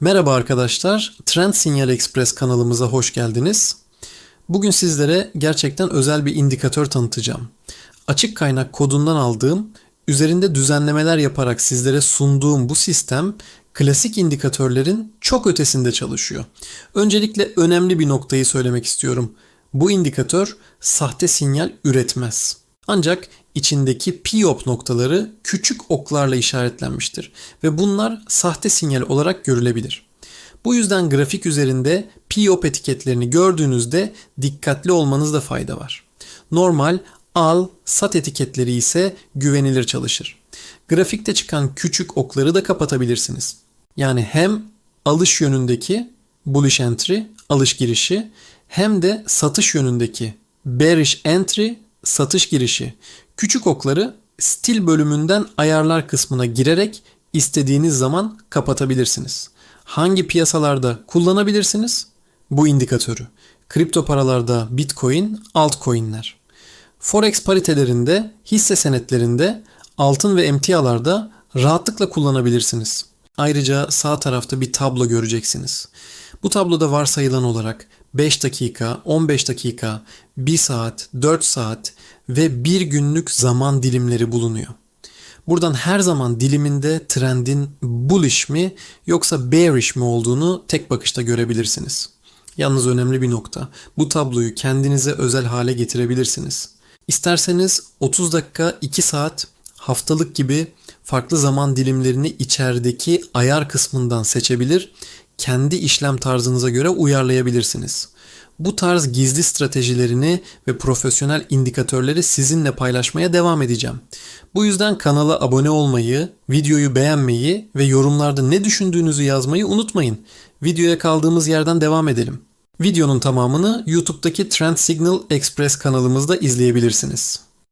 Merhaba arkadaşlar, Trend Sinyal Express kanalımıza hoş geldiniz. Bugün sizlere gerçekten özel bir indikatör tanıtacağım. Açık kaynak kodundan aldığım, üzerinde düzenlemeler yaparak sizlere sunduğum bu sistem klasik indikatörlerin çok ötesinde çalışıyor. Öncelikle önemli bir noktayı söylemek istiyorum. Bu indikatör sahte sinyal üretmez. Ancak içindeki piyop noktaları küçük oklarla işaretlenmiştir ve bunlar sahte sinyal olarak görülebilir. Bu yüzden grafik üzerinde piyop etiketlerini gördüğünüzde dikkatli olmanızda fayda var. Normal al, sat etiketleri ise güvenilir çalışır. Grafikte çıkan küçük okları da kapatabilirsiniz. Yani hem alış yönündeki bullish entry, alış girişi hem de satış yönündeki bearish entry, satış girişi. Küçük okları stil bölümünden ayarlar kısmına girerek istediğiniz zaman kapatabilirsiniz. Hangi piyasalarda kullanabilirsiniz? Bu indikatörü. Kripto paralarda Bitcoin, altcoin'ler. Forex paritelerinde, hisse senetlerinde, altın ve emtialarda rahatlıkla kullanabilirsiniz. Ayrıca sağ tarafta bir tablo göreceksiniz. Bu tabloda varsayılan olarak 5 dakika, 15 dakika, 1 saat, 4 saat ve 1 günlük zaman dilimleri bulunuyor. Buradan her zaman diliminde trendin bullish mi yoksa bearish mi olduğunu tek bakışta görebilirsiniz. Yalnız önemli bir nokta. Bu tabloyu kendinize özel hale getirebilirsiniz. İsterseniz 30 dakika, 2 saat, haftalık gibi farklı zaman dilimlerini içerideki ayar kısmından seçebilir, kendi işlem tarzınıza göre uyarlayabilirsiniz. Bu tarz gizli stratejilerini ve profesyonel indikatörleri sizinle paylaşmaya devam edeceğim. Bu yüzden kanala abone olmayı, videoyu beğenmeyi ve yorumlarda ne düşündüğünüzü yazmayı unutmayın. Videoya kaldığımız yerden devam edelim. Videonun tamamını YouTube'daki Trend Signal Express kanalımızda izleyebilirsiniz.